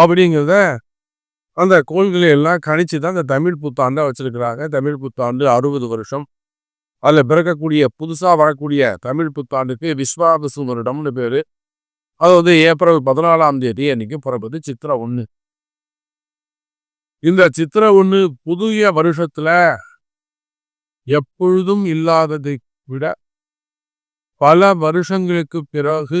அப்படிங்கிறத அந்த கோள்களை எல்லாம் கணிச்சு தான் இந்த தமிழ் புத்தாண்டை வச்சுருக்கிறாங்க. தமிழ் புத்தாண்டு அறுபது வருஷம். அதில் பிறக்கக்கூடிய புதுசாக வரக்கூடிய தமிழ் புத்தாண்டுக்கு விஸ்வாபிசு வருடம்னு பேர். அது வந்து ஏப்ரல் பதினாலாம் தேதி அன்னைக்கு பிறப்பது சித்திரை ஒன்று இந்த சித்திரை ஒன்று புதிய வருஷத்துல எப்பொழுதும் இல்லாததை விட பல வருஷங்களுக்கு பிறகு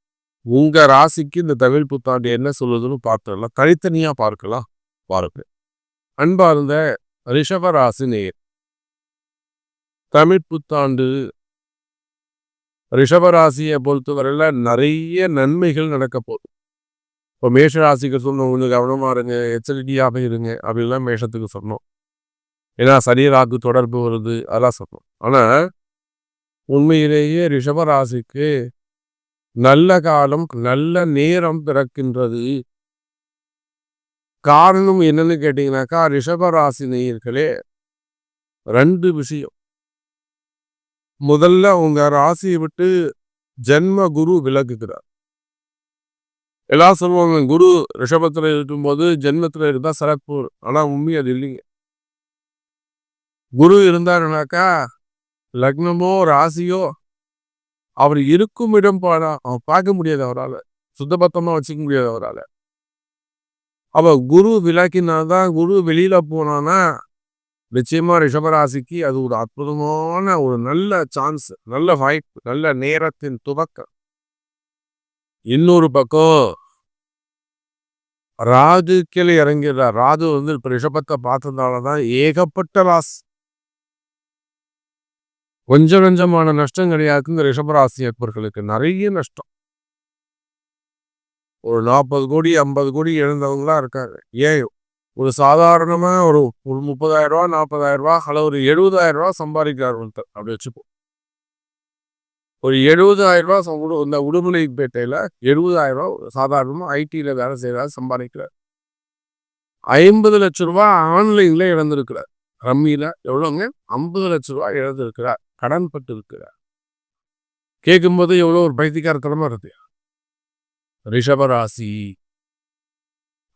உங்க ராசிக்கு இந்த தமிழ் புத்தாண்டு என்ன சொல்லுதுன்னு பார்த்துடலாம். தனித்தனியா பார்க்கலாம். பாருங்க. அன்பார்ந்த ரிஷப ராசி நேர் தமிழ் புத்தாண்டு ரிஷபராசியை பொறுத்தவரையில் நிறைய நன்மைகள் நடக்க போகுது. இப்போ மேஷ ராசிக்கு சொன்னோம் கொஞ்சம் கவனமாக இருங்க எச்சரிக்கையாக இருங்க அப்படின்லாம் மேஷத்துக்கு சொன்னோம். ஏன்னா சரீராக்கு தொடர்பு வருது அதெல்லாம் சொன்னோம். ஆனால் உண்மையிலேயே ரிஷபராசிக்கு நல்ல காலம் நல்ல நேரம் பிறக்கின்றது. காரணம் என்னன்னு கேட்டீங்கன்னாக்கா ரிஷபராசி நேயர்களே ரெண்டு விஷயம். முதல்ல உங்க ராசியை விட்டு ஜென்ம குரு விலகுகிறார். எல்லாம் சொல்லுவாங்க குரு ரிஷபத்துல இருக்கும்போது ஜென்மத்துல இருந்தா சிறப்பு ஆனா உண்மை அது இல்லைங்க. குரு இருந்தாருனாக்கா லக்னமோ ராசியோ அவர் இருக்கும் இடம் பாடா அவன் பார்க்க முடியாது அவரால். சுத்தபத்தமா வச்சுக்க முடியாது அவரால். அவ குரு விளக்கினாதான் குரு வெளியில போனானா நிச்சயமா ரிஷபராசிக்கு அது ஒரு அற்புதமான ஒரு நல்ல சான்ஸ் நல்ல வாய்ப்பு நல்ல நேரத்தின் துவக்கம். இன்னொரு பக்கம் ராஜு இறங்கிறார் ராஜு வந்து இப்போ ரிஷபத்தை பார்த்ததுனாலதான் ஏகப்பட்ட லாஸ் கொஞ்சம் கொஞ்சமான நஷ்டம் கிடையாது ரிஷபராசி அற்பர்களுக்கு நிறைய நஷ்டம். ஒரு நாற்பது கோடி ஐம்பது கோடி இழந்தவங்களாம் இருக்காங்க. ஏன்? ஒரு சாதாரணமாக ஒரு ஒரு முப்பதாயிரம் ரூபா நாற்பதாயிரம் ரூபா அல்ல ஒரு எழுபதாயிரம் ரூபா சம்பாதிக்கிறார் ஒருத்தர். அப்படி வச்சுப்போம். ஒரு எழுபதாயிரம் ரூபா இந்த உடுமலைப்பேட்டையில் எழுபதாயிரம் ரூபா சாதாரணமாக ஐடியில் வேலை செய்கிறார் சம்பாதிக்கிறார். ஐம்பது லட்ச ரூபா ஆன்லைனில் இழந்திருக்கிறார். ரம்மியில் எவ்வளோங்க ஐம்பது லட்ச ரூபா இழந்திருக்கிறார். கடன் பட்டு இருக்கிறார் கேட்கும்போது எவ்வளோ ஒரு பைத்தியக்காரத்தனமாக இருக்கு ரிஷபராசி.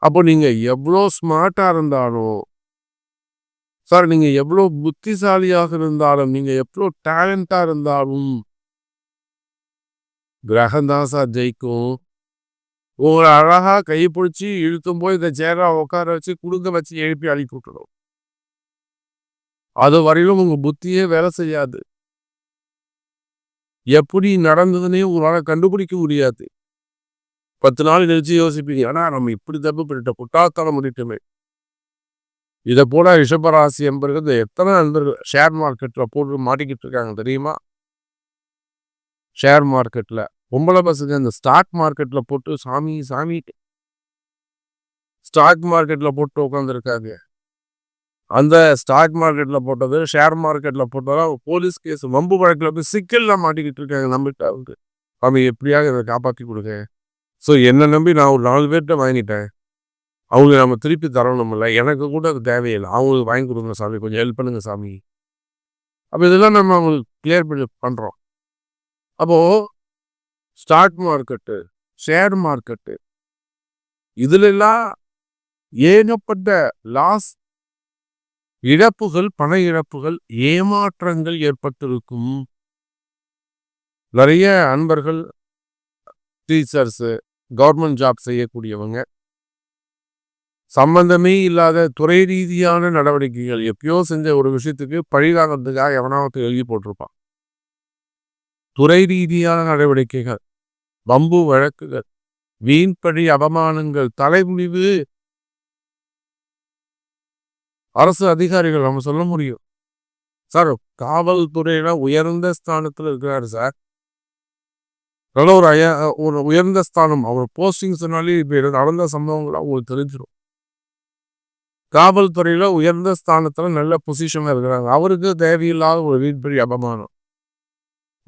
அப்போ நீங்க எவ்வளோ ஸ்மார்ட்டா இருந்தாலும் சார் நீங்க எவ்வளோ புத்திசாலியாக இருந்தாலும் நீங்க எவ்வளோ டேலண்டா இருந்தாலும் கிரகம் தான் சார் ஜெயிக்கும். உங்களை அழகா கை பிடிச்சி இழுத்தும் போய் இந்த சேரா உட்கார வச்சு குடுங்க வச்சு எழுப்பி அனுப்பி விட்டுடும் அது வரையிலும் உங்க புத்தியே வேலை செய்யாது. எப்படி நடந்ததுன்னே உங்களால் கண்டுபிடிக்க முடியாது. பத்து நாள் நினைச்சு யோசிப்பீங்க ஆனால் நம்ம இப்படி தப்பு பண்ணிட்ட புட்டாத்தனம் பண்ணிட்டோமே. இதை போல ரிஷபராசி என்பது எத்தனை நண்பர்கள் ஷேர் மார்க்கெட்டில் போட்டு மாட்டிக்கிட்டு இருக்காங்க தெரியுமா? ஷேர் மார்க்கெட்டில் பொம்பளை பசங்க இந்த ஸ்டாக் மார்க்கெட்டில் போட்டு சாமி சாமி. ஸ்டாக் மார்க்கெட்டில் போட்டு உட்காந்துருக்காங்க அந்த ஸ்டாக் மார்க்கெட்டில் போட்டது ஷேர் மார்க்கெட்டில் போட்டதெல்லாம் போலீஸ் கேஸ் வம்பு வழக்கில் போய் சிக்கலில் மாட்டிக்கிட்டு இருக்காங்க நம்மகிட்ட வந்து. அவங்க எப்படியாவது இதை காப்பாற்றி கொடுங்க. ஸோ என்னை நம்பி நான் ஒரு நாலு பேர்கிட்ட வாங்கிட்டேன். அவங்க நம்ம திருப்பி தரணும்ல எனக்கு கூட அது தேவையில்லை. அவங்களுக்கு வாங்கி கொடுங்க சாமி. கொஞ்சம் ஹெல்ப் பண்ணுங்க சாமி. அப்போ இதெல்லாம் நம்ம அவங்களுக்கு கிளியர் பண்ணி பண்ணுறோம் அப்போது ஸ்டாக் மார்க்கெட்டு ஷேர் மார்க்கெட்டு இதுலெல்லாம் ஏகப்பட்ட லாஸ் இழப்புகள் பண இழப்புகள் ஏமாற்றங்கள் ஏற்பட்டிருக்கும். நிறைய அன்பர்கள் டீச்சர்ஸு கவர்மெண்ட் ஜாப் செய்யக்கூடியவங்க. சம்பந்தமே இல்லாத துறை ரீதியான நடவடிக்கைகள் எப்பயோ செஞ்ச ஒரு விஷயத்துக்கு பழிதாகிறதுக்காக எவனாவது எழுதி போட்டிருப்பான். துறை ரீதியான நடவடிக்கைகள் பம்பு வழக்குகள் வீண்படி அவமானங்கள் தலைமுடிவு அரசு அதிகாரிகள் நம்ம சொல்ல முடியும். சார் காவல்துறையில உயர்ந்த ஸ்தானத்துல இருக்கிறாரு சார். நல்ல ஒரு ஐயா ஒரு உயர்ந்த ஸ்தானம். அவர் போஸ்டிங் சொன்னாலே இப்போ நடந்த சம்பவங்கள் அவங்களுக்கு தெரிஞ்சிடும் காவல்துறையில உயர்ந்த ஸ்தானத்துல நல்ல பொசிஷன்ல இருக்கிறாங்க. அவருக்கு தேவையில்லாத ஒரு வீட்பெரிய அபமானம்.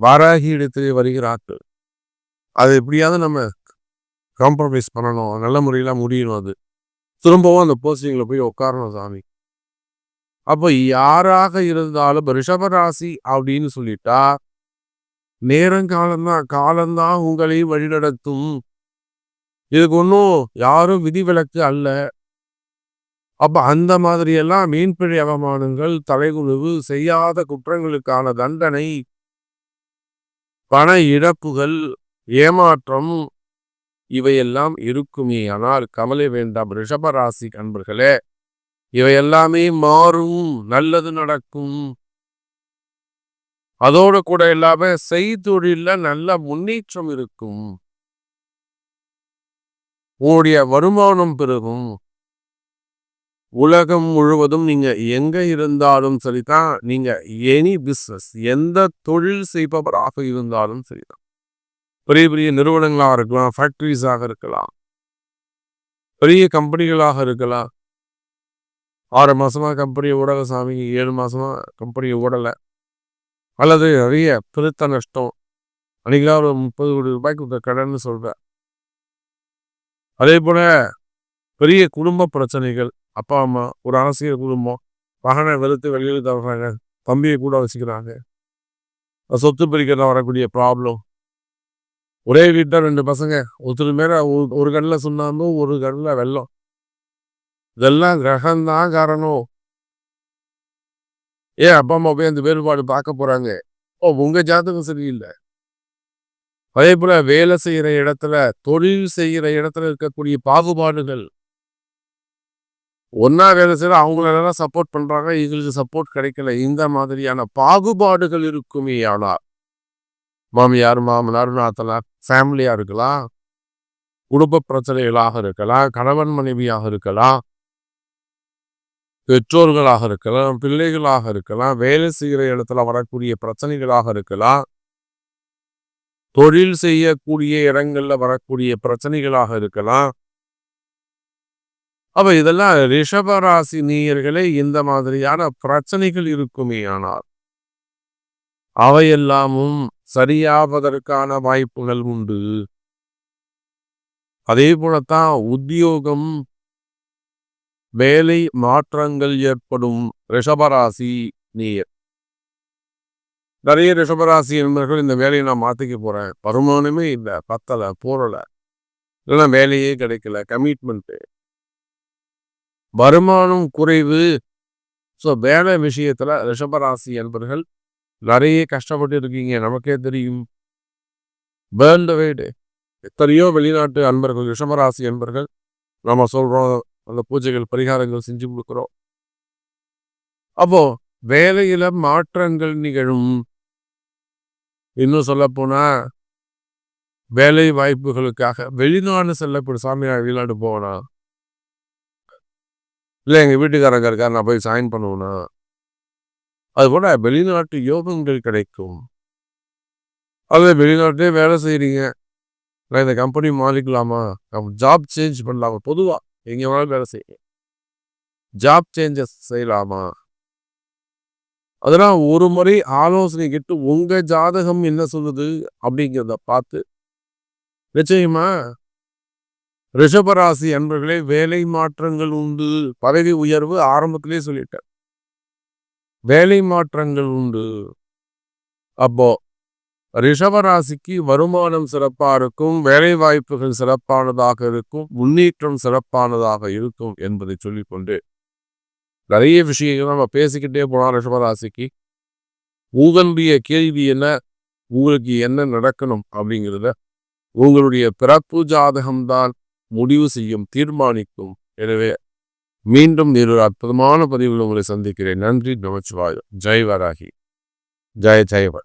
வாராகி இடத்திலே வருகிறார்கள் அது எப்படியாவது நம்ம காம்ப்ரமைஸ் பண்ணணும். நல்ல முறையில் முடியணும் அது. திரும்பவும் அந்த போஸ்டிங்கில் போய் உட்காரணும் சாமி. அப்போ யாராக இருந்தாலும் ரிஷபராசி அப்படின்னு சொல்லிட்டா நேரங்காலம்தான் காலம்தான் உங்களை வழிநடத்தும். இதுக்கு ஒன்றும் யாரும் விதிவிலக்கு அல்ல. அப்ப அந்த மாதிரியெல்லாம் மீன்பிழை அவமானங்கள் தலைகுழுவு செய்யாத குற்றங்களுக்கான தண்டனை பண இழப்புகள் ஏமாற்றம் இவையெல்லாம் இருக்குமே. ஆனால் கவலை வேண்டாம் ரிஷபராசி அன்பர்களே. இவை எல்லாமே மாறும் நல்லது நடக்கும். அதோட கூட இல்லாம செய்தொழில நல்ல முன்னேற்றம் இருக்கும். உங்களுடைய வருமானம் பெருகும். உலகம் முழுவதும் நீங்க எங்க இருந்தாலும் சரிதான். நீங்க எனி பிஸ்னஸ் எந்த தொழில் செய்பவராக இருந்தாலும் சரிதான். பெரிய பெரிய நிறுவனங்களாக இருக்கலாம் ஃபேக்டரிஸாக இருக்கலாம். பெரிய கம்பெனிகளாக இருக்கலாம். ஆறு மாதமாக கம்பெனியை ஓடலை சாமி ஏழு மாதமாக கம்பெனியை ஓடலை அல்லது நிறைய பெருத்த நஷ்டம். அன்றைக்கெலாம் ஒரு முப்பது கோடி ரூபாய்க்கு கடன் சொல்கிறேன் அதே போல் பெரிய குடும்ப பிரச்சனைகள். அப்பா அம்மா ஒரு அரசியல் குடும்பம். மகனை வெறுத்து வெளியில் தவறாங்க தம்பியை கூட வச்சுக்கிறாங்க. சொத்து பிரிக்கிறதா வரக்கூடிய ப்ராப்ளம் ஒரே வீட்டில் ரெண்டு பசங்க. ஒருத்தர் மேலே ஒரு கண்ணில் சுண்ணாம்பும் ஒரு கண்ணில் வெள்ளம். இதெல்லாம் கிரகம்தான் காரணம். ஏன் அப்பா அம்மா போய் அந்த வேறுபாடு பார்க்க போறாங்க? ஓ உங்க ஜாதகம் சரியில்லை. அதே போல வேலை செய்யற இடத்துல தொழில் செய்யற இடத்துல இருக்கக்கூடிய பாகுபாடுகள். ஒன்னா வேலை செய்யற அவங்களெல்லாம் சப்போர்ட் பண்றாங்க எங்களுக்கு சப்போர்ட் கிடைக்கல. இந்த மாதிரியான பாகுபாடுகள் இருக்குமே ஆனால் மாமியார் மாமனார் நாத்தனார் ஃபேமிலியா இருக்கலாம். குடும்ப பிரச்சனைகளாக இருக்கலாம் கணவன் மனைவியாக இருக்கலாம். பெற்றோர்களாக இருக்கலாம் பிள்ளைகளாக இருக்கலாம் வேலை செய்கிற இடத்துல வரக்கூடிய பிரச்சனைகளாக இருக்கலாம் தொழில் செய்யக்கூடிய இடங்கள்ல வரக்கூடிய பிரச்சனைகளாக இருக்கலாம். அப்ப இதெல்லாம் ரிஷபராசி நீயர்களே இந்த மாதிரியான பிரச்சனைகள் இருக்குமே ஆனால் அவையெல்லாமும் சரியாவதற்கான வாய்ப்புகள் உண்டு. அதே போலத்தான் உத்தியோகம் வேலை மாற்றங்கள் ஏற்படும் ரிஷபராசி நீர். நிறைய ரிஷபராசி என்பர்கள் இந்த வேலையை நான் மாற்றிக்க போறேன். வருமானமே இல்லை பத்தலை போரலை இல்லைன்னா வேலையே கிடைக்கல கமிட்மெண்ட்டு வருமானம் குறைவு. ஸோ வேலை விஷயத்துல ரிஷபராசி என்பர்கள் நிறைய கஷ்டப்பட்டு இருக்கீங்க நமக்கே தெரியும். பேர்ன் வீடு எத்தனையோ வெளிநாட்டு அன்பர்கள் ரிஷபராசி அன்பர்கள் நம்ம சொல்றோம் அந்த பூஜைகள் பரிகாரங்கள் செஞ்சு கொடுக்குறோம். அப்போ வேலையில மாற்றங்கள் நிகழும். இன்னும் சொல்ல போனா வேலை வாய்ப்புகளுக்காக வெளிநாடு செல்லப்படும் சாமியார் வெளிநாடு போவனா இல்லை எங்கள் வீட்டுக்காரங்க இருக்கார் நான் போய் சைன் அது அதுபோல வெளிநாட்டு யோகங்கள் கிடைக்கும். அது வெளிநாட்டிலே வேலை செய்கிறீங்க நான் இந்த கம்பெனி மாறிக்கலாமா? ஜாப் சேஞ்ச் பண்ணலாமா? பொதுவாக எங்கே வேணாலும் வேலை செய்ய ஜாப் சேஞ்சஸ் செய்யலாமா? அதெல்லாம் ஒரு முறை ஆலோசனை கேட்டு உங்கள் ஜாதகம் என்ன சொல்லுது அப்படிங்கிறத பார்த்து நிச்சயமா ரிஷபராசி அன்பர்களே வேலை மாற்றங்கள் உண்டு. பதவி உயர்வு ஆரம்பத்திலே சொல்லிட்டேன். வேலை மாற்றங்கள் உண்டு. அப்போ ரிஷபராசிக்கு வருமானம் சிறப்பாக இருக்கும் வேலை வாய்ப்புகள் சிறப்பானதாக இருக்கும் முன்னேற்றம் சிறப்பானதாக இருக்கும் என்பதை சொல்லிக்கொண்டு நிறைய விஷயங்கள் நம்ம பேசிக்கிட்டே போனால் ரிஷபராசிக்கு. உங்களுடைய கேள்வி என்ன? உங்களுக்கு என்ன நடக்கணும் அப்படிங்கிறத உங்களுடைய பிறப்பு ஜாதகம்தான் முடிவு செய்யும் தீர்மானிக்கும். எனவே மீண்டும் ஒரு அற்புதமான பதிவில் உங்களை சந்திக்கிறேன். நன்றி நமச்சிவாயம். ஜெய் வராகி. ஜெய ஜெயவர்